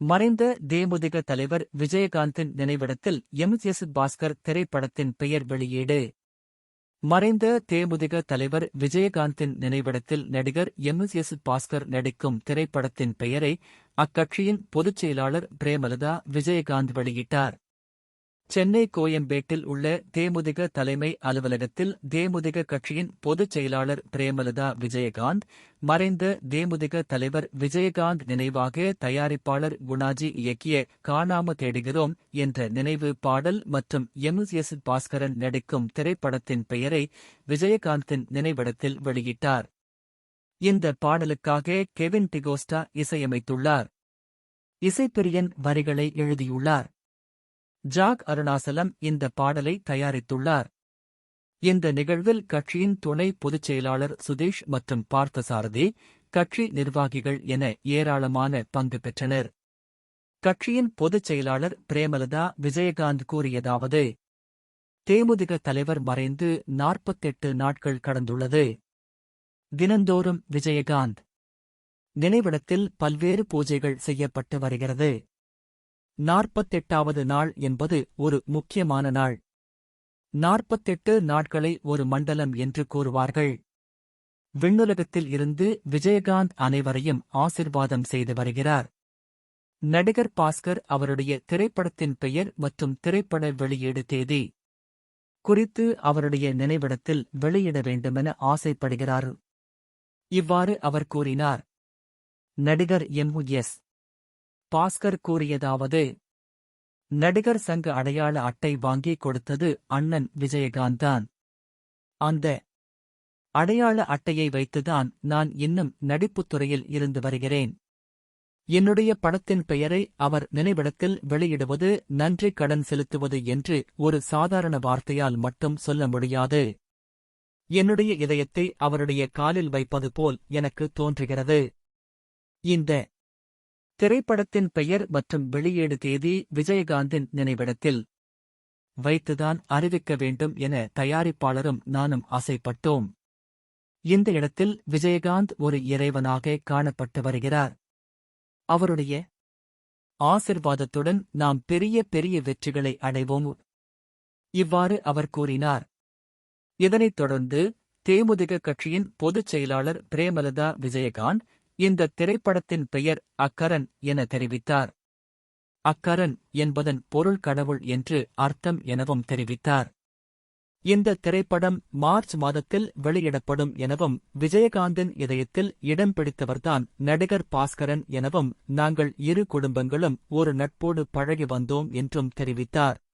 மறைந்த தேமுதிக தலைவர் விஜயகாந்தின் நினைவிடத்தில் எம்எஸ் பாஸ்கர் திரைப்படத்தின் பெயர் வெளியீடு. மறைந்த தேமுதிக தலைவர் விஜயகாந்தின் நினைவிடத்தில் நடிகர் எம்எஸ் பாஸ்கர் நடிக்கும் திரைப்படத்தின் பெயரை அக்கட்சியின் பொதுச் செயலாளர் பிரேமலதா விஜயகாந்த் வெளியிட்டார். சென்னை கோயம்பேட்டில் உள்ள தேமுதிக தலைமை அலுவலகத்தில் தேமுதிக கட்சியின் பொதுச் செயலாளர் பிரேமலதா விஜயகாந்த் மறைந்த தேமுதிக தலைவர் விஜயகாந்த் நினைவாக தயாரிப்பாளர் குணாஜி இயக்கிய காணாம தேடுகிறோம் என்ற நினைவு பாடல் மற்றும் எம்எஸ் பாஸ்கரன் நடிக்கும் திரைப்படத்தின் பெயரை விஜயகாந்தின் நினைவிடத்தில் வெளியிட்டார். இந்த பாடலுக்காக கெவின் டிகோஸ்டா இசையமைத்துள்ளார். இசைப்பிரியன் வரிகளை எழுதியுள்ளார். ஜாக் அருணாசலம் இந்த பாடலை தயாரித்துள்ளார். இந்த நிகழ்வில் கட்சியின் துணை பொதுச் செயலாளர் சுதீஷ் மற்றும் பார்த்தசாரதி கட்சி நிர்வாகிகள் என ஏராளமான பங்கு பெற்றனர். கட்சியின் பொதுச் செயலாளர் பிரேமலதா விஜயகாந்த் கூறியதாவது தேமுதிக தலைவர் மறைந்து நாற்பத்தெட்டு நாட்கள் கடந்துள்ளது. தினந்தோறும் விஜயகாந்த் நினைவிடத்தில் பல்வேறு பூஜைகள் செய்யப்பட்டு வருகிறது. நாற்பத்தெட்டாவது நாள் என்பது ஒரு முக்கியமான நாள். நாற்பத்தெட்டு நாட்களை ஒரு மண்டலம் என்று கூறுவார்கள். விண்ணுலகத்தில் இருந்து விஜயகாந்த் அனைவரையும் ஆசிர்வாதம் செய்து வருகிறார். நடிகர் பாஸ்கர் அவருடைய திரைப்படத்தின் பெயர் மற்றும் திரைப்பட வெளியீடு தேதி குறித்து அவருடைய நினைவிடத்தில் வெளியிட வேண்டுமென ஆசைப்படுகிறார். இவ்வாறு அவர் கூறினார். நடிகர் எம். எஸ். பாஸ்கர் கூறியதாவது நடிகர் சங்க அடையாள அட்டை வாங்கி கொடுத்தது அண்ணன் விஜயகாந்த் தான் அந்த அடையாள அட்டையை வைத்துதான் நான் இன்னும் நடிப்புத் துறையில் இருந்து வருகிறேன். என்னுடைய படத்தின் பெயரை அவர் நினைவிடத்தில் வெளியிடுவது நன்றி கடன் செலுத்துவது என்று ஒரு சாதாரண வார்த்தையால் மட்டும் சொல்ல முடியாது. என்னுடைய இதயத்தை அவருடைய காலில் வைப்பது போல் எனக்கு தோன்றுகிறது. இந்த திரைப்படத்தின் பெயர் மற்றும் வெளியீடு தேதி விஜயகாந்தின் நினைவிடத்தில். வைத்துதான் அறிவிக்க வேண்டும் என தயாரிப்பாளரும் நானும் ஆசைப்பட்டோம். இந்த இடத்தில் விஜயகாந்த் ஒரு இறைவனாக காணப்பட்டு வருகிறார். அவருடைய ஆசிர்வாதத்துடன் நாம் பெரிய பெரிய வெற்றிகளை அடைவோம். இவ்வாறு அவர் கூறினார். இதனைத் தொடர்ந்து தேமுதிக கட்சியின் பொதுச் செயலாளர் பிரேமலதா விஜயகாந்த் இந்த திரைப்படத்தின் பெயர் அக்கரன் என தெரிவித்தார். அக்கரன் என்பதன் பொருள் கடவுள் என்று அர்த்தம் எனவும் தெரிவித்தார். இந்த திரைப்படம் மார்ச் மாதத்தில் வெளியிடப்படும் எனவும் விஜயகாந்தின் இதயத்தில் இடம் பிடித்தவர்தான் நடிகர் பாஸ்கரன் எனவும் நாங்கள் இரு குடும்பங்களும் ஒரு நட்போடு பழகி வந்தோம் என்றும் தெரிவித்தார்.